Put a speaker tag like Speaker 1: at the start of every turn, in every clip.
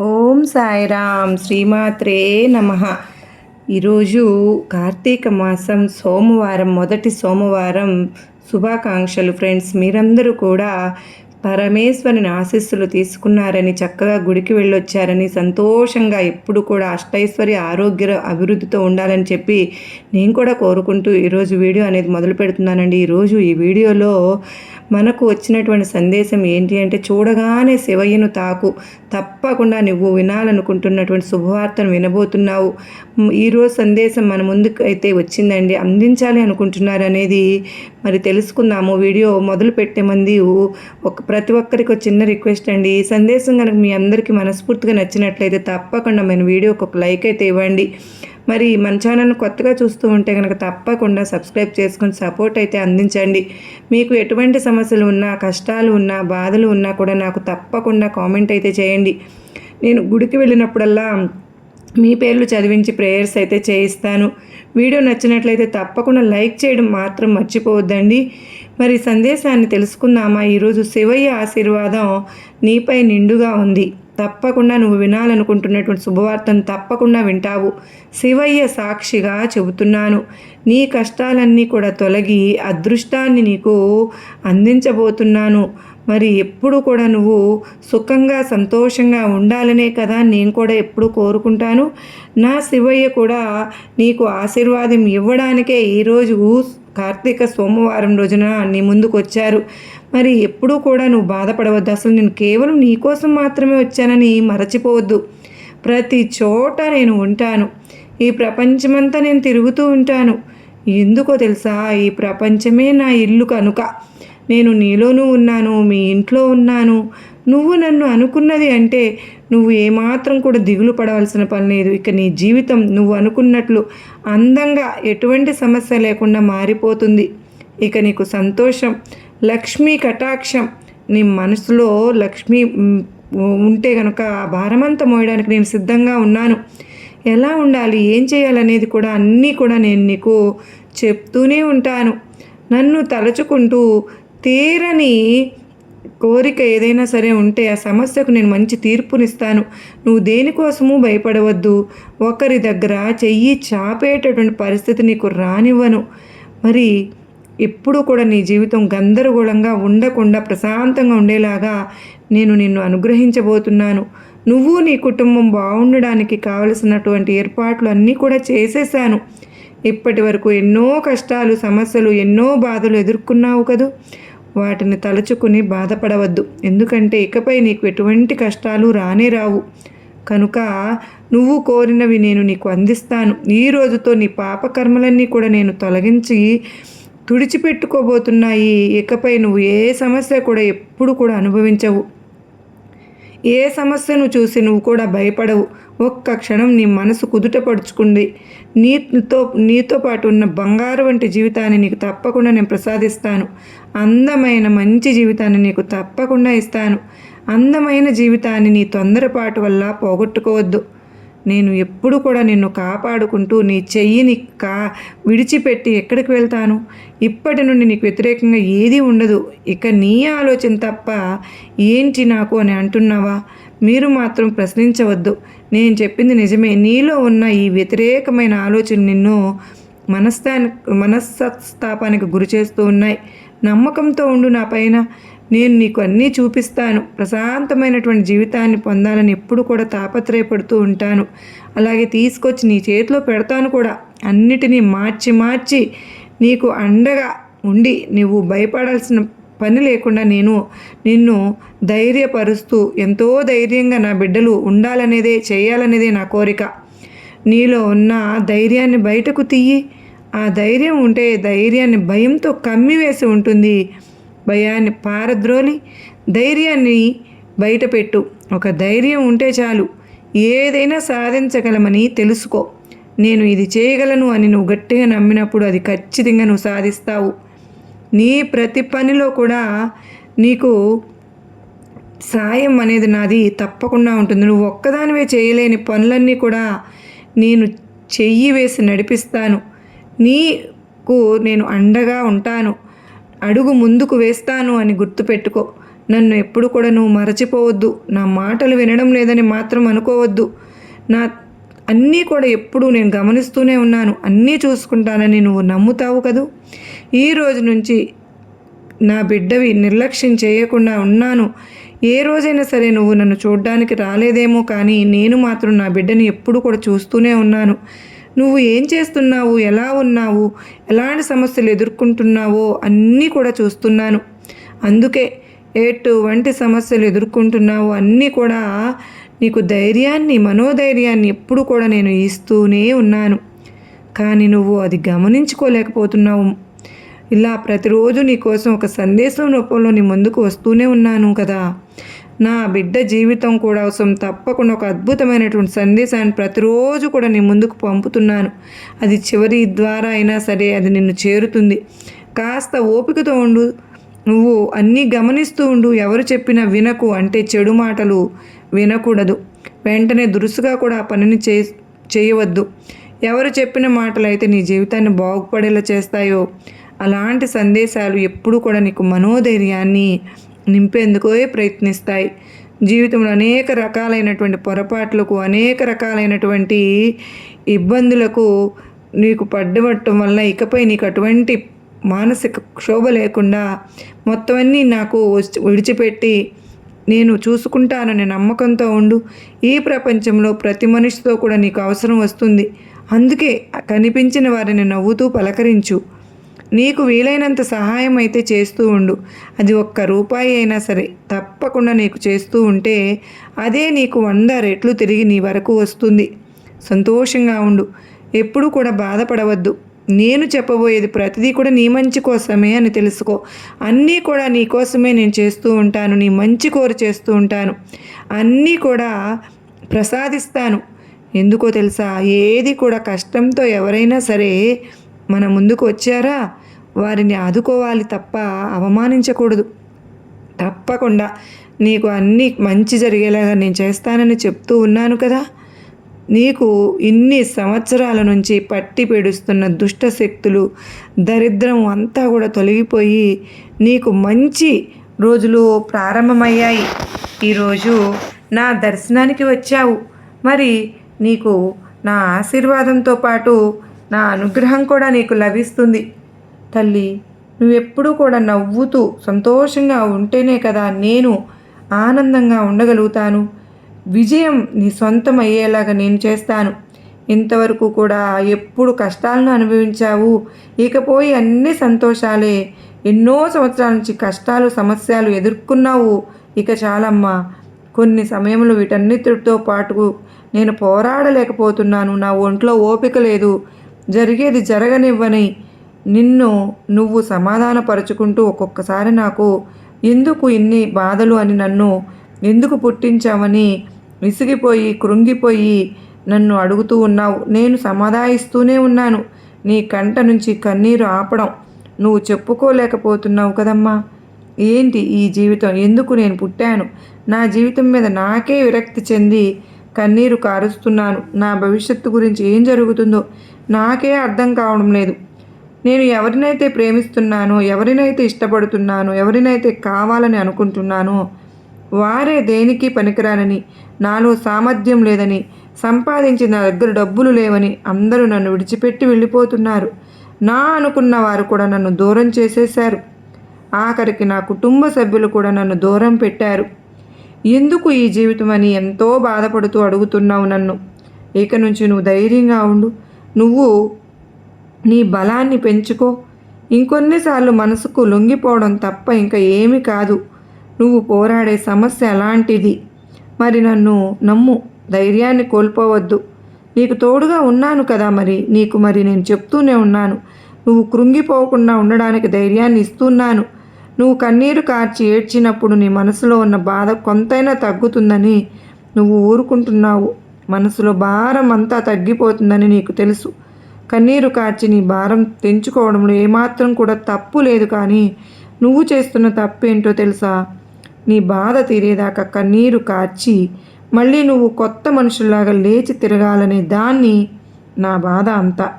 Speaker 1: ఓం సాయిరామ్ శ్రీమాత్రే నమ. ఈరోజు కార్తీక మాసం సోమవారం మొదటి సోమవారం. శుభాకాంక్షలు ఫ్రెండ్స్. మీరందరూ కూడా పరమేశ్వరుని ఆశీస్సులు తీసుకున్నారని చక్కగా గుడికి వెళ్ళొచ్చారని సంతోషంగా ఎప్పుడు కూడా అష్టైశ్వర్య ఆరోగ్య అభివృద్ధితో ఉండాలని చెప్పి నేను కూడా కోరుకుంటూ ఈరోజు వీడియో అనేది మొదలు పెడుతున్నానండి. ఈరోజు ఈ వీడియోలో మనకు వచ్చినటువంటి సందేశం ఏంటి అంటే చూడగానే శివయ్యను తాకు. తప్పకుండా నువ్వు వినాలనుకుంటున్నటువంటి శుభవార్తను వినబోతున్నావు. ఈరోజు సందేశం మన ముందుకు అయితే వచ్చిందండి. అందించాలి అనుకుంటున్నారు అనేది మరి తెలుసుకుందాము. వీడియో మొదలు పెట్టే మంది ఒక ప్రతి ఒక్కరికి ఒక చిన్న రిక్వెస్ట్ అండి. ఈ సందేశం కనుక మీ అందరికీ మనస్ఫూర్తిగా నచ్చినట్లయితే తప్పకుండా మన వీడియోకి ఒక లైక్ అయితే ఇవ్వండి. మరి మన ఛానల్ను కొత్తగా చూస్తూ ఉంటే కనుక తప్పకుండా సబ్స్క్రైబ్ చేసుకొని సపోర్ట్ అయితే అందించండి. మీకు ఎటువంటి సమస్యలు ఉన్నా కష్టాలు ఉన్నా బాధలు ఉన్నా కూడా నాకు తప్పకుండా కామెంట్ అయితే చేయండి. నేను గుడికి వెళ్ళినప్పుడల్లా మీ పేర్లు చదివించి ప్రేయర్స్ అయితే చేయిస్తాను. వీడియో నచ్చినట్లయితే తప్పకుండా లైక్ చేయడం మాత్రం మర్చిపోవద్దండి. మరి సందేశాన్ని తెలుసుకుందామా? ఈరోజు శివయ్య ఆశీర్వాదం నీపై నిండుగా ఉంది. తప్పకుండా నువ్వు వినాలనుకుంటున్నటువంటి శుభవార్తను తప్పకుండా వింటావు. శివయ్య సాక్షిగా చెబుతున్నాను. నీ కష్టాలన్నీ కూడా తొలగి అదృష్టాన్ని నీకు అందించబోతున్నాను. మరి ఎప్పుడు కూడా నువ్వు సుఖంగా సంతోషంగా ఉండాలనే కదా నేను కూడా ఎప్పుడు కోరుకుంటాను. నా శివయ్య కూడా నీకు ఆశీర్వాదం ఇవ్వడానికే ఈరోజు కార్తీక సోమవారం రోజున నీ ముందుకు వచ్చారు మరి ఎప్పుడూ కూడా నువ్వు బాధపడవద్దు. అసలు నేను కేవలం నీ కోసం మాత్రమే వచ్చానని మరచిపోవద్దు. ప్రతి చోట నేను ఉంటాను. ఈ ప్రపంచమంతా నేను తిరుగుతూ ఉంటాను. ఎందుకో తెలుసా? ఈ ప్రపంచమే నా ఇల్లు కనుక. నేను నీలోనూ ఉన్నాను మీ ఇంట్లో ఉన్నాను. నువ్వు నన్ను అనుకున్నది అంటే నువ్వు ఏమాత్రం కూడా దిగులు పడవలసిన పని లేదు. ఇక నీ జీవితం నువ్వు అనుకున్నట్లు అందంగా ఎటువంటి సమస్య లేకుండా మారిపోతుంది. ఇక నీకు సంతోషం లక్ష్మీ కటాక్షం. నీ మనసులో లక్ష్మి ఉంటే కనుక ఆ భారమంతా మోయడానికి నేను సిద్ధంగా ఉన్నాను. ఎలా ఉండాలి? ఏం చేయాలనేది కూడా అన్నీ కూడా నేను నీకు చెప్తూనే ఉంటాను. నన్ను తలుచుకుంటూ తీరని కోరిక ఏదైనా సరే ఉంటే ఆ సమస్యకు నేను మంచి తీర్పునిస్తాను. నువ్వు దేనికోసమూ భయపడవద్దు. ఒకరి దగ్గర చెయ్యి చాపేటటువంటి పరిస్థితి నీకు రానివ్వను. మరి ఎప్పుడూ కూడా నీ జీవితం గందరగోళంగా ఉండకుండా ప్రశాంతంగా ఉండేలాగా నేను నిన్ను అనుగ్రహించబోతున్నాను. నువ్వు నీ కుటుంబం బాగుండడానికి కావలసినటువంటి ఏర్పాట్లు అన్నీ కూడా చేసేసాను. ఇప్పటి వరకు ఎన్నో కష్టాలు సమస్యలు ఎన్నో బాధలు ఎదుర్కొన్నావు కదూ? వాటిని తలుచుకుని బాధపడవద్దు. ఎందుకంటే ఇకపై నీకు ఎటువంటి కష్టాలు రానే రావు. కనుక నువ్వు కోరినవి నేను నీకు అందిస్తాను. ఈ రోజుతో నీ పాపకర్మలన్నీ కూడా నేను తొలగించి తుడిచిపెట్టుకోబోతున్నాయి. ఇకపై నువ్వు ఏ సమస్య కూడా ఎప్పుడు కూడా అనుభవించవు. ఏ సమస్యను చూసి నువ్వు కూడా భయపడవు. ఒక్క క్షణం నీ మనసు కుదుటపడుచుకుంది నీతో నీతో పాటు ఉన్న బంగారు వంటి జీవితాన్ని నీకు తప్పకుండా నేను ప్రసాదిస్తాను. అందమైన మంచి జీవితాన్ని నీకు తప్పకుండా ఇస్తాను. అందమైన జీవితాన్ని నీ తొందరపాటు వల్ల పోగొట్టుకోవద్దు. నేను ఎప్పుడు కూడా నిన్ను కాపాడుకుంటూ నీ చెయ్యిని కా విడిచిపెట్టి ఎక్కడికి వెళ్తాను? ఇప్పటి నుండి నీకు వ్యతిరేకంగా ఏదీ ఉండదు. ఇక నీ ఆలోచన తప్ప ఏంటి నాకు అని అంటున్నావా? మీరు మాత్రం ప్రశ్నించవద్దు. నేను చెప్పింది నిజమే. నీలో ఉన్న ఈ వ్యతిరేకమైన ఆలోచన నిన్ను మనస్థాని మనస్సత్స్థాపానికి గురి చేస్తూ ఉన్నాయి. నమ్మకంతో ఉండు నా పైన. నేను నీకు అన్నీ చూపిస్తాను. ప్రశాంతమైనటువంటి జీవితాన్ని పొందాలని ఎప్పుడు కూడా తాపత్రయపడుతూ ఉంటాను. అలాగే తీసుకొచ్చి నీ చేతిలో పెడతాను కూడా. అన్నిటినీ మార్చి మార్చి నీకు అండగా ఉండి నువ్వు భయపడాల్సిన పని లేకుండా నేను నిన్ను ధైర్యపరుస్తూ ఎంతో ధైర్యంగా నా బిడ్డలు ఉండాలనేదే చేయాలనేదే నా కోరిక. నీలో ఉన్న ధైర్యాన్ని బయటకు తీయి. ఆ ధైర్యం ఉంటే ధైర్యాన్ని భయంతో కమ్మివేసి ఉంటుంది. భయాన్ని పారద్రోలి ధైర్యాన్ని బయటపెట్టు. ఒక ధైర్యం ఉంటే చాలు. ఏదైనా సాధించగలమని తెలుసుకో. నేను ఇది చేయగలను అని నువ్వు గట్టిగా నమ్మినప్పుడు అది ఖచ్చితంగా నువ్వు సాధిస్తావు. నీ ప్రతి పనిలో కూడా నీకు సాయం అనేది నాది తప్పకుండా ఉంటుంది. నువ్వు ఒక్కదానివే చేయలేని పనులన్నీ కూడా నేను చెయ్యి వేసి నడిపిస్తాను. నీకు నేను అండగా ఉంటాను. అడుగు ముందుకు వేస్తాను అని గుర్తుపెట్టుకో. నన్ను ఎప్పుడు కూడా నువ్వు మరచిపోవద్దు. నా మాటలు వినడం లేదని మాత్రం అనుకోవద్దు. నా అన్నీ కూడా ఎప్పుడూ నేను గమనిస్తూనే ఉన్నాను. అన్నీ చూసుకుంటానని నువ్వు నమ్ముతావు కదూ? ఈ రోజు నుంచి నా బిడ్డవి నిర్లక్ష్యం చేయకుండా ఉన్నాను. ఏ రోజైనా సరే నువ్వు నన్ను చూడ్డానికి రాలేదేమో కానీ నేను మాత్రం నా బిడ్డని ఎప్పుడు కూడా చూస్తూనే ఉన్నాను. నువ్వు ఏం చేస్తున్నావు? ఎలా ఉన్నావు? ఎలాంటి సమస్యలు ఎదుర్కొంటున్నావో అన్నీ కూడా చూస్తున్నాను. అందుకే ఎటువంటి సమస్యలు ఎదుర్కొంటున్నావు అన్నీ కూడా నీకు ధైర్యాన్ని మనోధైర్యాన్ని ఎప్పుడు కూడా నేను ఇస్తూనే ఉన్నాను. కానీ నువ్వు అది గమనించుకోలేకపోతున్నావు. ఇలా ప్రతిరోజు నీకోసం ఒక సందేశం రూపంలో నీ ముందుకు వస్తూనే ఉన్నాను కదా. నా బిడ్డ జీవితం కూడా అవసరం తప్పకుండా ఒక అద్భుతమైనటువంటి సందేశాన్ని ప్రతిరోజు కూడా నీ ముందుకు పంపుతున్నాను. అది చివరి ద్వారా అయినా సరే అది నిన్ను చేరుతుంది. కాస్త ఓపికతో ఉండు. నువ్వు అన్నీ గమనిస్తూ ఉండు. ఎవరు చెప్పినా వినకు అంటే చెడు మాటలు వినకూడదు. వెంటనే దురుసుగా కూడా ఆ పనిని చే చేయవద్దు. ఎవరు చెప్పిన మాటలు అయితే నీ జీవితాన్ని బాగుపడేలా చేస్తాయో అలాంటి సందేశాలు ఎప్పుడు కూడా నీకు మనోధైర్యాన్ని నింపేందుకు ప్రయత్నిస్తాయి? జీవితంలో అనేక రకాలైనటువంటి పొరపాట్లకు అనేక రకాలైనటువంటి ఇబ్బందులకు నీకు పడ్డబట్టడం వల్ల ఇకపై నీకు అటువంటి మానసిక క్షోభ లేకుండా మొత్తం అన్నీ నాకు విడిచిపెట్టి నేను చూసుకుంటానని నమ్మకంతో ఉండు. ఈ ప్రపంచంలో ప్రతి మనిషితో కూడా నీకు అవసరం వస్తుంది. అందుకే కనిపించిన వారిని నవ్వుతూ పలకరించు. నీకు వీలైనంత సహాయం అయితే చేస్తూ ఉండు. అది ఒక్క రూపాయి అయినా సరే తప్పకుండా నీకు చేస్తూ ఉంటే అదే నీకు వంద రెట్లు తిరిగి నీ వరకు వస్తుంది. సంతోషంగా ఉండు. ఎప్పుడూ కూడా బాధపడవద్దు. నేను చెప్పబోయేది ప్రతిదీ కూడా నీ మంచి కోసమే అని తెలుసుకో. అన్నీ కూడా నీ కోసమే నేను చేస్తూ ఉంటాను. నీ మంచి కోరు చేస్తూ ఉంటాను. అన్నీ కూడా ప్రసాదిస్తాను. ఎందుకో తెలుసా? ఏది కూడా కష్టంతో ఎవరైనా సరే మన ముందుకు వచ్చారా? వారిని ఆదుకోవాలి తప్ప అవమానించకూడదు. తప్పకుండా. నీకు అన్నీ మంచి జరిగేలాగా నేను చేస్తానని చెప్తూ ఉన్నాను కదా. నీకు ఇన్ని సంవత్సరాల నుంచి పట్టి పీడుస్తున్న దుష్ట శక్తులు దరిద్రం అంతా కూడా తొలగిపోయి నీకు మంచి రోజులు ప్రారంభమయ్యాయి. ఈరోజు నా దర్శనానికి వచ్చావు. మరి నీకు నా ఆశీర్వాదంతో పాటు నా అనుగ్రహం కూడా నీకు లభిస్తుంది. తల్లి నువ్వెప్పుడూ కూడా నవ్వుతూ సంతోషంగా ఉంటేనే కదా నేను ఆనందంగా ఉండగలుగుతాను. విజయం నీ సొంతం అయ్యేలాగా నేను చేస్తాను. ఇంతవరకు కూడా ఎప్పుడు కష్టాలను అనుభవించావు. ఇకపోయి అన్ని సంతోషాలే. ఎన్నో సంవత్సరాల నుంచి కష్టాలు సమస్యలు ఎదుర్కొన్నావు. ఇక చాలమ్మా కొన్ని సమయంలో వీటన్నిటితో పాటు నేను పోరాడలేకపోతున్నాను. నా ఒంట్లో ఓపిక లేదు. జరిగేది జరగనివ్వని నిన్ను నువ్వు సమాధానపరుచుకుంటూ ఒక్కొక్కసారి నాకు ఎందుకు ఇన్ని బాధలు అని నన్ను ఎందుకు పుట్టించావని విసిగిపోయి కృంగిపోయి నన్ను అడుగుతూ ఉన్నావు. నేను సమాధాయిస్తూనే ఉన్నాను. నీ కంట నుంచి కన్నీరు ఆపడం నువ్వు చెప్పుకోలేకపోతున్నావు కదమ్మా. ఏంటి ఈ జీవితం? ఎందుకు నేను పుట్టాను? నా జీవితం మీద నాకే విరక్తి చెంది కన్నీరు కారుస్తున్నాను. నా భవిష్యత్తు గురించి ఏం జరుగుతుందో నాకే అర్థం కావడం లేదు. నేను ఎవరినైతే ప్రేమిస్తున్నానో ఎవరినైతే ఇష్టపడుతున్నానో ఎవరినైతే కావాలని అనుకుంటున్నానో వారే దేనికి పనికిరానని నాలో సామర్థ్యం లేదని సంపాదించిన నా దగ్గర డబ్బులు లేవని అందరూ నన్ను విడిచిపెట్టి వెళ్ళిపోతున్నారు. నా అనుకున్న వారు కూడా నన్ను దూరం చేసేశారు. ఆఖరికి నా కుటుంబ సభ్యులు కూడా నన్ను దూరం పెట్టారు. ఎందుకు ఈ జీవితం అని ఎంతో బాధపడుతూ అడుగుతున్నావు నన్ను? ఇక నుంచి నువ్వు ధైర్యంగా ఉండు. నువ్వు నీ బలాన్ని పెంచుకో. ఇంకొన్నిసార్లు మనసుకు లొంగిపోవడం తప్ప ఇంకా ఏమీ కాదు. నువ్వు పోరాడే సమస్య అలాంటిది. మరి నన్ను నమ్ము. ధైర్యాన్ని కోల్పోవద్దు. నీకు తోడుగా ఉన్నాను కదా మరి. నీకు మరి నేను చెప్తూనే ఉన్నాను. నువ్వు కృంగిపోకుండా ఉండడానికి ధైర్యాన్ని ఇస్తున్నాను. నువ్వు కన్నీరు కార్చి ఏడ్చినప్పుడు నీ మనసులో ఉన్న బాధ కొంతైనా తగ్గుతుందని నువ్వు ఊరుకుంటున్నావు. మనసులో భారం అంతా తగ్గిపోతుందని నీకు తెలుసు. కన్నీరు కార్చి నీ భారం తెంచుకోవడంలో ఏమాత్రం కూడా తప్పు లేదు కానీ నువ్వు చేస్తున్న తప్పు ఏంటో తెలుసా? నీ బాధ తీరేదాకా కన్నీరు కార్చి మళ్ళీ నువ్వు కొత్త మనుషుల్లాగా లేచి తిరగాలనే దాన్ని నా బాధ అంతా.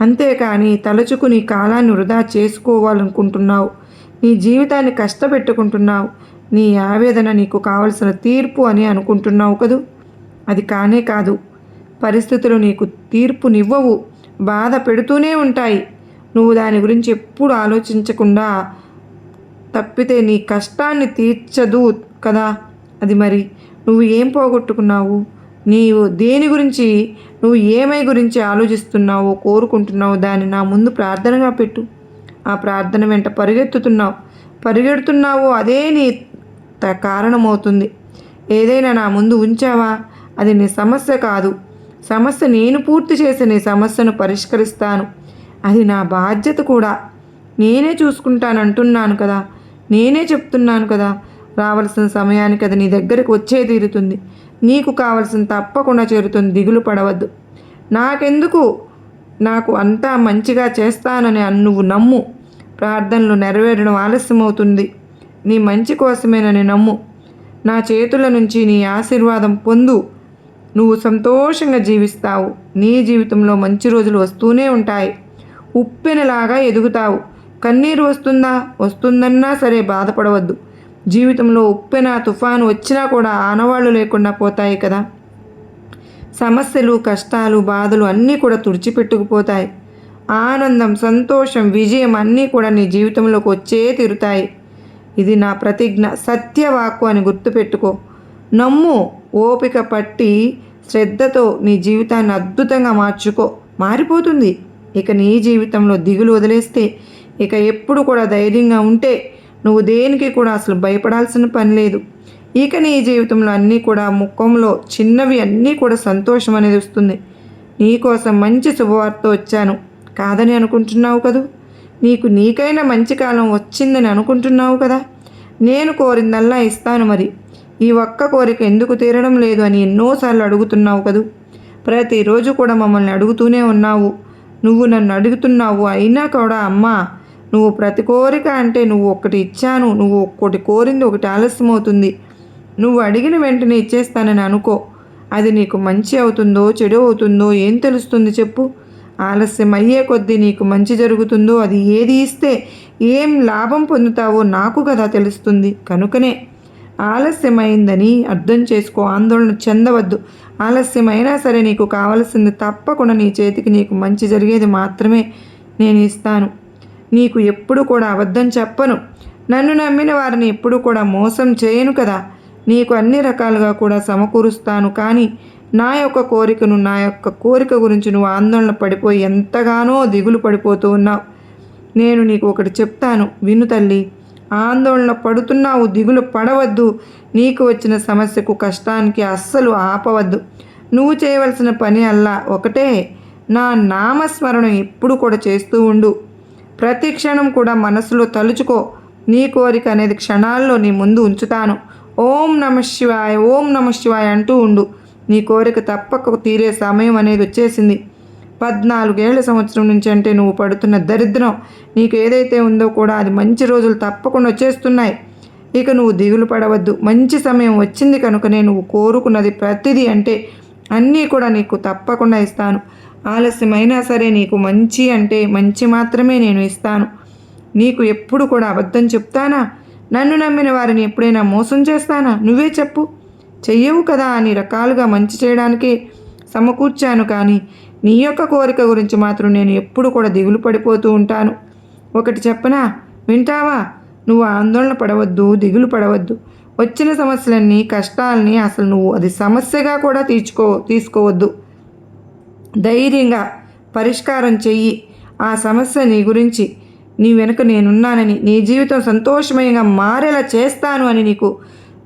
Speaker 1: అంతేకాని తలుచుకుని కాలాన్ని వృధా చేసుకోవాలనుకుంటున్నావు. నీ జీవితాన్ని కష్టపెట్టుకుంటున్నావు. నీ ఆవేదన నీకు కావలసిన తీర్పు అని అనుకుంటున్నావు కదూ? అది కానే కాదు. పరిస్థితులు నీకు తీర్పునివ్వవు. బాధ పెడుతూనే ఉంటాయి. నువ్వు దాని గురించి ఎప్పుడు ఆలోచించకుండా తప్పితే నీ కష్టాన్ని తీర్చదు కదా? అది మరి నువ్వు ఏం పోగొట్టుకున్నావు? నీవు దేని గురించి నువ్వు ఏమై గురించి ఆలోచిస్తున్నావో కోరుకుంటున్నావో దాన్ని నా ముందు ప్రార్థనగా పెట్టు. ఆ ప్రార్థన వెంట పరిగెత్తుతున్నావు. పరిగెడుతున్నావో అదే నీ కారణమవుతుంది. ఏదైనా నా ముందు ఉంచావా? అది నీ సమస్య కాదు. సమస్య నేను పూర్తి చేసి నీ సమస్యను పరిష్కరిస్తాను. అది నా బాధ్యత కూడా. నేనే చూసుకుంటాను అంటున్నాను కదా. నేనే చెప్తున్నాను కదా. రావాల్సిన సమయానికి అది నీ దగ్గరికి వచ్చే తీరుతుంది. నీకు కావలసిన తప్పకుండా చేరుతుంది. దిగులు పడవద్దు. నాకెందుకు? నాకు అంతా మంచిగా చేస్తానని నువ్వు నమ్ము. ప్రార్థనలు నెరవేరడం ఆలస్యమవుతుంది. నీ మంచి కోసమేనని నమ్ము. నా చేతుల నుంచి నీ ఆశీర్వాదం పొందు. నువ్వు సంతోషంగా జీవిస్తావు. నీ జీవితంలో మంచి రోజులు వస్తూనే ఉంటాయి. ఉప్పెనలాగా ఎదుగుతావు. కన్నీరు వస్తుందా? వస్తుందన్నా సరే బాధపడవద్దు. జీవితంలో ఉప్పెన తుఫాను వచ్చినా కూడా ఆనవాళ్ళు లేకుండా పోతాయి కదా. సమస్యలు కష్టాలు బాధలు అన్నీ కూడా తుడిచిపెట్టుకుపోతాయి. ఆనందం సంతోషం విజయం అన్నీ కూడా నీ జీవితంలోకి వచ్చే తీరుతాయి. ఇది నా ప్రతిజ్ఞ. సత్యవాక్కు అని గుర్తుపెట్టుకో. నమ్ము ఓపిక పట్టి శ్రద్ధతో నీ జీవితాన్ని అద్భుతంగా మార్చుకో. మారిపోతుంది. ఇక నీ జీవితంలో దిగులు వదిలేస్తే ఇక ఎప్పుడు కూడా ధైర్యంగా ఉంటే నువ్వు దేనికి కూడా అసలు భయపడాల్సిన పని లేదు. ఇక నీ జీవితంలో అన్నీ కూడా ముఖంలో చిన్నవి అన్నీ కూడా సంతోషం అనేది వస్తుంది. నీకోసం మంచి శుభవార్త వచ్చాను. కాదని అనుకుంటున్నావు కదూ? నీకు నీకైనా మంచి కాలం వచ్చిందని అనుకుంటున్నావు కదా? నేను కోరిందల్లా ఇస్తాను మరి. ఈ ఒక్క కోరిక ఎందుకు తీరడం లేదు అని ఎన్నోసార్లు అడుగుతున్నావు కదూ. ప్రతిరోజు కూడా మమ్మల్ని అడుగుతూనే ఉన్నావు. నువ్వు నన్ను అడుగుతున్నావు అయినా కూడా అమ్మా నువ్వు ప్రతి కోరిక అంటే నువ్వు ఒక్కటి ఇచ్చాను. నువ్వు ఒక్కటి కోరింది ఒకటి ఆలస్యం అవుతుంది. నువ్వు అడిగిన వెంటనే ఇచ్చేస్తానని అనుకో. అది నీకు మంచి అవుతుందో చెడు అవుతుందో ఏం తెలుస్తుంది చెప్పు. ఆలస్యం అయ్యే కొద్దీ నీకు మంచి జరుగుతుందో అది ఏది ఇస్తే ఏం లాభం పొందుతావో నాకు కదా తెలుస్తుంది. కనుకనే ఆలస్యమైందని అర్థం చేసుకో ఆందోళన చెందవద్దు. ఆలస్యమైనా సరే నీకు కావలసింది తప్పకుండా నీ చేతికి నీకు మంచి జరిగేది మాత్రమే నేను ఇస్తాను. నీకు ఎప్పుడు కూడా అబద్ధం చెప్పను. నన్ను నమ్మిన వారిని ఎప్పుడు కూడా మోసం చేయను కదా. నీకు అన్ని రకాలుగా కూడా సమకూరుస్తాను. కానీ నా యొక్క కోరికను నా యొక్క కోరిక గురించి నువ్వు ఆందోళన పడిపోయి ఎంతగానో దిగులు పడిపోతూ ఉన్నావు. నేను నీకు ఒకటి చెప్తాను. విను తల్లి ఆందోళన పడుతున్నావు దిగులు పడవద్దు. నీకు వచ్చిన సమస్యకు కష్టానికి అస్సలు ఆపవద్దు. నువ్వు చేయవలసిన పని అల్లా ఒకటే. నా నామస్మరణ ఎప్పుడు కూడా చేస్తూ ఉండు. ప్రతి క్షణం కూడా మనసులో తలుచుకో. నీ కోరిక అనేది క్షణాల్లో నీ ముందు ఉంచుతాను. ఓం నమ శివాయ ఓం నమ శివాయ అంటూ ఉండు. నీ కోరిక తప్పక తీరే సమయం అనేది వచ్చేసింది. పద్నాలుగేళ్ళ సంవత్సరం నుంచి అంటే నువ్వు పడుతున్న దరిద్రం. నీకు ఏదైతే ఉందో కూడా అది మంచి రోజులు తప్పకుండా వచ్చేస్తున్నాయి. ఇక నువ్వు దిగులు పడవద్దు. మంచి సమయం వచ్చింది కనుకనే నువ్వు కోరుకున్నది ప్రతిదీ అంటే అన్నీ కూడా నీకు తప్పకుండా ఇస్తాను. ఆలస్యమైనా సరే నీకు మంచి అంటే మంచి మాత్రమే నేను ఇస్తాను. నీకు ఎప్పుడు కూడా అబద్ధం చెప్తానా? నన్ను నమ్మిన వారిని ఎప్పుడైనా మోసం చేస్తానా? నువ్వే చెప్పు. చెయ్యవు కదా అని రకాలుగా మంచి చేయడానికి? సమకూర్చాను కానీ నీ యొక్క కోరిక గురించి మాత్రం నేను ఎప్పుడు కూడా దిగులు పడిపోతూ ఉంటాను. ఒకటి చెప్పనా? వింటావా? నువ్వు ఆందోళన పడవద్దు దిగులు పడవద్దు. వచ్చిన సమస్యలన్నీ కష్టాలని అసలు నువ్వు అది సమస్యగా కూడా తీర్చుకో తీసుకోవద్దు. ధైర్యంగా పరిష్కారం చెయ్యి. ఆ సమస్య నీ గురించి నీ వెనుక నేనున్నానని నీ జీవితం సంతోషమయంగా మారేలా చేస్తాను అని నీకు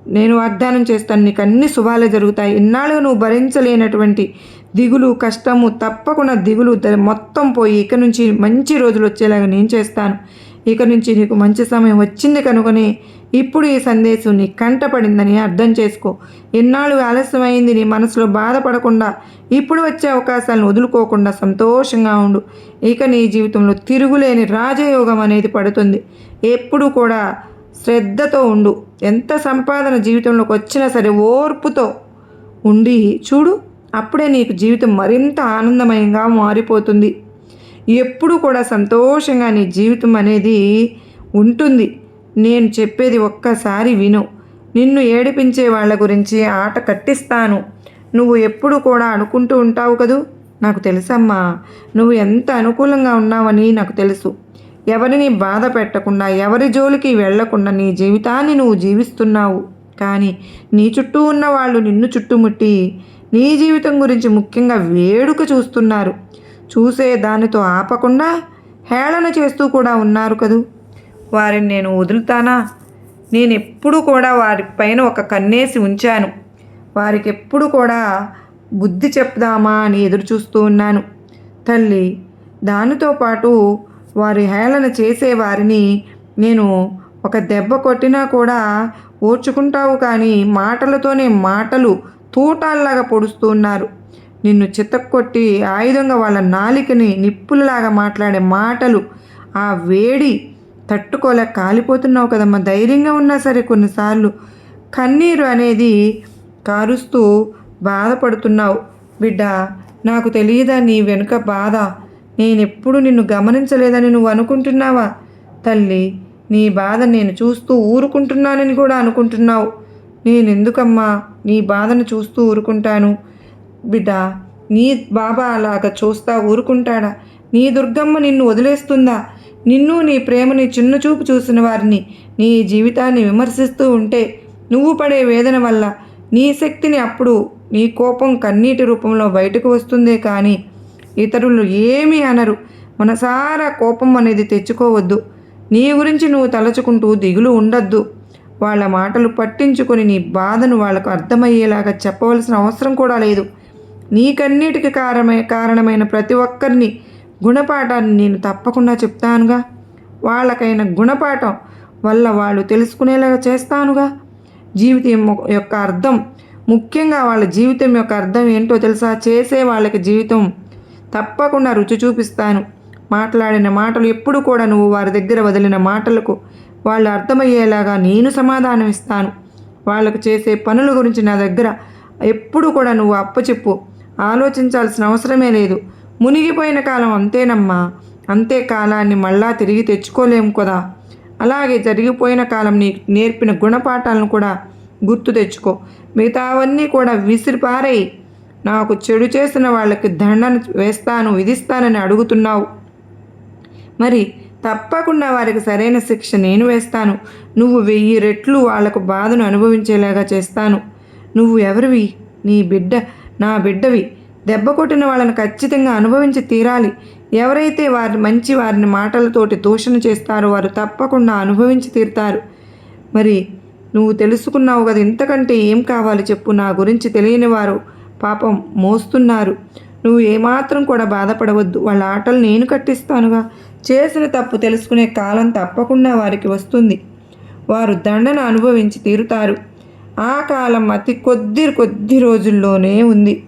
Speaker 1: నేను వాగ్దానం చేస్తాను. నీకు అన్ని శుభాలే జరుగుతాయి. ఇన్నాళ్ళు నువ్వు భరించలేనటువంటి దిగులు కష్టము తప్పకుండా దిగులు మొత్తం పోయి ఇక నుంచి మంచి రోజులు వచ్చేలాగా నేను చేస్తాను. ఇక నుంచి నీకు మంచి సమయం వచ్చింది కనుకనే ఇప్పుడు ఈ సందేశం నీ కంటపడిందని అర్థం చేసుకో. ఎన్నాళ్ళు ఆలస్యమైంది నీ మనసులో బాధపడకుండా ఇప్పుడు వచ్చే అవకాశాలను వదులుకోకుండా సంతోషంగా ఉండు. ఇక నీ జీవితంలో తిరుగులేని రాజయోగం అనేది పడుతుంది. ఎప్పుడు కూడా శ్రద్ధతో ఉండు. ఎంత సంపాదన జీవితంలోకి వచ్చినా సరే ఓర్పుతో ఉండి చూడు. అప్పుడే నీకు జీవితం మరింత ఆనందమయంగా మారిపోతుంది. ఎప్పుడు కూడా సంతోషంగా నీ జీవితం అనేది ఉంటుంది. నేను చెప్పేది ఒక్కసారి విను. నిన్ను ఏడిపించే వాళ్ళ గురించి ఆట కట్టిస్తాను. నువ్వు ఎప్పుడు కూడా అనుకుంటూ ఉంటావు కదూ? నాకు తెలుసమ్మా. నువ్వు ఎంత అనుకూలంగా ఉన్నావని నాకు తెలుసు. ఎవరిని బాధ పెట్టకుండా ఎవరి జోలికి వెళ్ళకుండా నీ జీవితాన్ని నువ్వు జీవిస్తున్నావు. కానీ నీ చుట్టూ ఉన్న వాళ్ళు నిన్ను చుట్టుముట్టి నీ జీవితం గురించి ముఖ్యంగా వేడుక చూస్తున్నారు. చూసే దానితో ఆపకుండా హేళన చేస్తూ కూడా ఉన్నారు కదూ. వారిని నేను వదులుతానా? నేను ఎప్పుడు కూడా వారి పైన ఒక కన్నేసి ఉంచాను. వారికి ఎప్పుడు కూడా బుద్ధి చెప్దామా అని ఎదురు చూస్తూ ఉన్నాను. తల్లి దానితో పాటు వారి హేళన చేసే వారిని నేను ఒక దెబ్బ కొట్టినా కూడా ఓర్చుకుంటావు కానీ మాటలతోనే మాటలు తూటాల్లాగా పొడుస్తూ ఉన్నారు. నిన్ను చితక్కొట్టి ఆయుధంగా వాళ్ళ నాలికని నిప్పులలాగా మాట్లాడే మాటలు ఆ వేడి తట్టుకోలేక కాలిపోతున్నావు కదమ్మా. ధైర్యంగా ఉన్నా సరే కొన్నిసార్లు కన్నీరు అనేది కారుస్తూ బాధపడుతున్నావు. బిడ్డ నాకు తెలియదా నీ వెనుక బాధ? నేనెప్పుడు నిన్ను గమనించలేదని నువ్వు అనుకుంటున్నావా? తల్లి నీ బాధ నేను చూస్తూ ఊరుకుంటున్నానని కూడా అనుకుంటున్నావు. నేనెందుకమ్మా నీ బాధను చూస్తూ ఊరుకుంటాను? బిడ్డ నీ బాబా అలాగా చూస్తా ఊరుకుంటాడా? నీ దుర్గమ్మ నిన్ను వదిలేస్తుందా? నిన్ను నీ ప్రేమని చిన్న చూపు చూసిన వారిని నీ జీవితాన్ని విమర్శిస్తూ ఉంటే నువ్వు పడే వేదన వల్ల నీ శక్తిని అప్పుడు నీ కోపం కన్నీటి రూపంలో బయటకు వస్తుందే కానీ ఇతరులు ఏమీ అనరు. మనసారా కోపం అనేది తెచ్చుకోవద్దు. నీ గురించి నువ్వు తలచుకుంటూ దిగులు ఉండొద్దు. వాళ్ళ మాటలు పట్టించుకొని నీ బాధను వాళ్ళకు అర్థమయ్యేలాగా చెప్పవలసిన అవసరం కూడా లేదు. నీకన్నిటికి కారణమై కారణమైన ప్రతి ఒక్కరిని గుణపాఠాన్ని నేను తప్పకుండా చెప్తానుగా. వాళ్ళకైన గుణపాఠం వల్ల వాళ్ళు తెలుసుకునేలాగా చేస్తానుగా. జీవితం యొక్క అర్థం ముఖ్యంగా వాళ్ళ జీవితం యొక్క అర్థం ఏంటో తెలుసా? చేసే వాళ్ళకి జీవితం తప్పకుండా రుచి చూపిస్తాను. మాట్లాడిన మాటలు ఎప్పుడు కూడా నువ్వు వారి దగ్గర వదిలిన మాటలకు వాళ్ళు అర్థమయ్యేలాగా నేను సమాధానం ఇస్తాను వాళ్ళకు చేసే పనుల గురించి నా దగ్గర ఎప్పుడు కూడా నువ్వు అప్పచెప్పు. ఆలోచించాల్సిన అవసరమే లేదు. మునిగిపోయిన కాలం అంతేనమ్మా. అంతే కాలాన్ని మళ్ళా తిరిగి తెచ్చుకోలేము కదా. అలాగే జరిగిపోయిన కాలం నీకు నేర్పిన గుణపాఠాలను కూడా గుర్తు తెచ్చుకో. మిగతావన్నీ కూడా విసిరిపారేయి నాకు చెడు చేసిన వాళ్ళకి దండన వేస్తాను విధిస్తానని అడుగుతున్నావు. మరి తప్పకుండా వారికి సరైన శిక్ష నేను వేస్తాను. నువ్వు వెయ్యి రెట్లు వాళ్ళకు బాధను అనుభవించేలాగా చేస్తాను. నువ్వు ఎవరివి? నీ బిడ్డ నా బిడ్డవి. దెబ్బ కొట్టిన వాళ్ళని ఖచ్చితంగా అనుభవించి తీరాలి. ఎవరైతే వారి మంచి వారిని మాటలతోటి దూషణ చేస్తారో వారు తప్పకుండా అనుభవించి తీరుతారు. మరి నువ్వు తెలుసుకున్నావు కదా ఇంతకంటే ఏం కావాలి చెప్పు. నా గురించి తెలియని వారు పాపం మోస్తున్నారు. నువ్వు ఏమాత్రం కూడా బాధపడవద్దు. వాళ్ళ ఆటలు నేను కట్టిస్తానుగా. చేసిన తప్పు తెలుసుకునే కాలం తప్పకుండా వారికి వస్తుంది. వారు దండన అనుభవించి తీరుతారు. ఆ కాలం అతి కొద్ది కొద్ది రోజుల్లోనే ఉంది.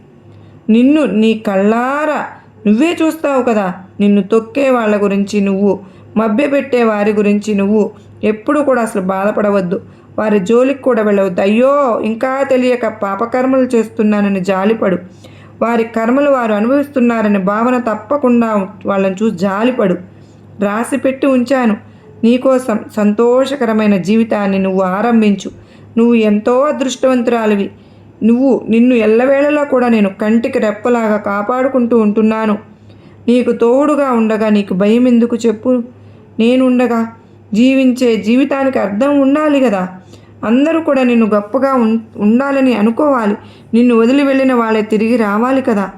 Speaker 1: నిన్ను నీ కళ్ళారా నువ్వే చూస్తావు కదా. నిన్ను తొక్కే వాళ్ళ గురించి నువ్వు మభ్యపెట్టే వారి గురించి నువ్వు ఎప్పుడు కూడా అసలు బాధపడవద్దు. వారి జోలికి కూడా వెళ్ళవద్దు. అయ్యో ఇంకా తెలియక పాపకర్మలు చేస్తున్నానని జాలిపడు. వారి కర్మలు వారు అనుభవిస్తున్నారనే భావన తప్పకుండా వాళ్ళని చూసి జాలిపడు. రాసి పెట్టి ఉంచాను. నీకోసం సంతోషకరమైన జీవితాన్ని నువ్వు ఆరంభించు. నువ్వు ఎంతో అదృష్టవంతురాలివి. నువ్వు నిన్ను ఎల్లవేళలా కూడా నేను కంటికి రెప్పలాగా కాపాడుకుంటూ ఉంటున్నాను. నీకు తోడుగా ఉండగా నీకు భయం ఎందుకు చెప్పు. నేనుండగా జీవించే జీవితానికి అర్థం ఉండాలి కదా. అందరూ కూడా నిన్ను గొప్పగా ఉండాలని అనుకోవాలి. నిన్ను వదిలి వెళ్ళిన వాళ్ళే తిరిగి రావాలి కదా.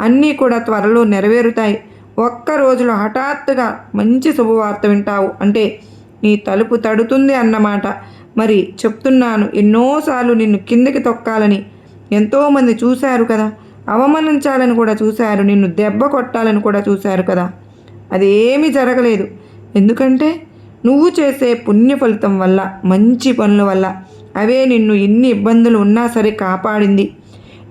Speaker 1: అన్నీ కూడా త్వరలో నెరవేరుతాయి. ఒక్క రోజులో హఠాత్తుగా మంచి శుభవార్త వింటావు అంటే నీ తలుపు తడుతుంది అన్నమాట. మరి చెప్తున్నాను ఎన్నోసార్లు నిన్ను కిందకి తొక్కాలని ఎంతోమంది చూశారు కదా. అవమానించాలని కూడా చూశారు నిన్ను దెబ్బ కొట్టాలని కూడా చూశారు కదా. అదేమీ జరగలేదు. ఎందుకంటే నువ్వు చేసే పుణ్య ఫలితం వల్ల మంచి పనుల వల్ల అవే నిన్ను ఎన్ని ఇబ్బందులు ఉన్నా సరే కాపాడింది.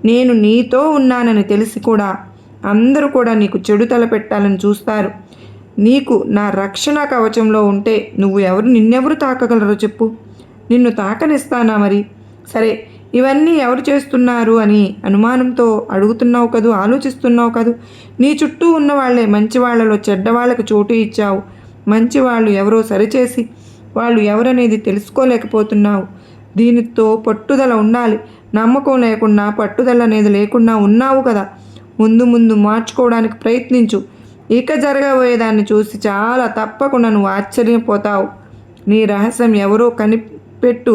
Speaker 1: నేను నీతో ఉన్నానని తెలిసి కూడా అందరూ కూడా నీకు చెడు తలపెట్టాలని చూస్తారు. నీకు నా రక్షణ కవచంలో ఉంటే నువ్వు ఎవరు నిన్నెవరు తాకగలరో చెప్పు. నిన్ను తాకనిస్తానా మరి? సరే ఇవన్నీ ఎవరు చేస్తున్నారు అని అనుమానంతో అడుగుతున్నావు కదూ ఆలోచిస్తున్నావు కదూ? నీ చుట్టూ ఉన్న వాళ్ళే మంచి వాళ్ళలో చెడ్డవాళ్ళకు చోటు ఇచ్చావు. మంచి వాళ్ళు ఎవరో సరిచేసి వాళ్ళు ఎవరనేది తెలుసుకోలేకపోతున్నావు. దీనితో పట్టుదల ఉండాలి. నమ్మకం లేకుండా పట్టుదల అనేది లేకుండా ఉన్నావు కదా. ముందు ముందు మార్చుకోవడానికి ప్రయత్నించు. ఇక జరగబోయేదాన్ని చూసి చాలా తప్పకుండా నువ్వు ఆశ్చర్యపోతావు. నీ రహస్యం ఎవరో కనిపెట్టు.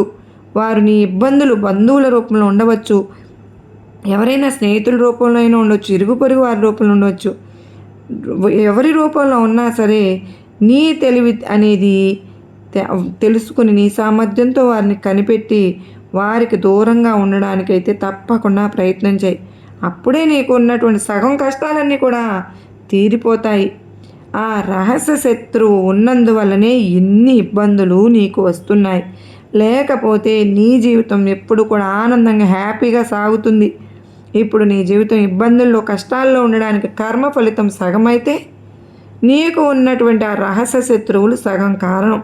Speaker 1: వారు నీ ఇబ్బందులు బంధువుల రూపంలో ఉండవచ్చు. ఎవరైనా స్నేహితుల రూపంలో అయినా ఉండొచ్చు. ఇరుగు పొరుగు వారి రూపంలో ఉండవచ్చు ఎవరి రూపంలో ఉన్నా సరే నీ తెలివి అనేది తెలుసుకుని నీ సామర్థ్యంతో వారిని కనిపెట్టి వారికి దూరంగా ఉండడానికైతే తప్పకుండా ప్రయత్నం చేయి. అప్పుడే నీకు ఉన్నటువంటి సగం కష్టాలన్నీ కూడా తీరిపోతాయి. ఆ రహస్య శత్రువు ఉన్నందువల్లనే ఇన్ని ఇబ్బందులు నీకు వస్తున్నాయి. లేకపోతే నీ జీవితం ఎప్పుడు కూడా ఆనందంగా హ్యాపీగా సాగుతుంది. ఇప్పుడు నీ జీవితం ఇబ్బందుల్లో కష్టాల్లో ఉండడానికి కర్మ ఫలితం సగమైతే నీకు ఉన్నటువంటి ఆ రహస్య శత్రువులు సగం కారణం.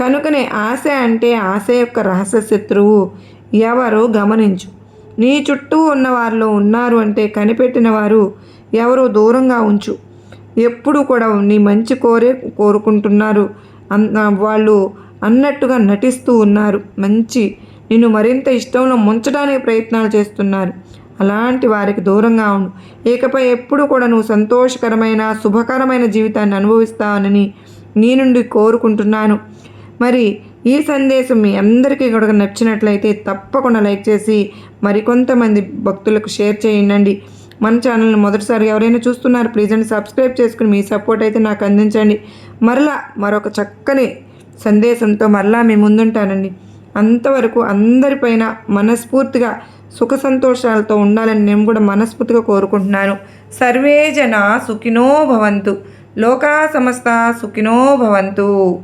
Speaker 1: కనుకనే ఆశ అంటే ఆశ యొక్క రహస్య శత్రువు ఎవరో గమనించు. నీ చుట్టూ ఉన్న వారిలో ఉన్నారు అంటే కనిపెట్టిన వారు ఎవరో దూరంగా ఉంచు. ఎప్పుడు కూడా నీ మంచి కోరే కోరుకుంటున్నారు. అన్న వాళ్ళు అన్నట్టుగా నటిస్తూ ఉన్నారు. మంచి నిన్ను మరింత ఇష్టంలో ముంచడానికి ప్రయత్నాలు చేస్తున్నారు. అలాంటి వారికి దూరంగా ఉండు. ఇకపై ఎప్పుడు కూడా నువ్వు సంతోషకరమైన శుభకరమైన జీవితాన్ని అనుభవిస్తావని నీ నుండి కోరుకుంటున్నాను. మరి ఈ సందేశం మీ అందరికీ కూడా నచ్చినట్లయితే తప్పకుండా లైక్ చేసి మరికొంతమంది భక్తులకు షేర్ చేయండి. మన ఛానల్ని మొదటిసారి ఎవరైనా చూస్తున్నారు ప్లీజ్ అండి సబ్స్క్రైబ్ చేసుకుని మీ సపోర్ట్ అయితే నాకు అందించండి. మరలా మరొక చక్కని సందేశంతో మరలా మీ ముందుంటానండి. అంతవరకు అందరిపైన మనస్ఫూర్తిగా సుఖ సంతోషాలతో ఉండాలని నేను కూడా మనస్ఫూర్తిగా కోరుకుంటున్నాను. సర్వే జన సుఖినో భవంతు. లోకా సమస్త సుఖినో భవంతు.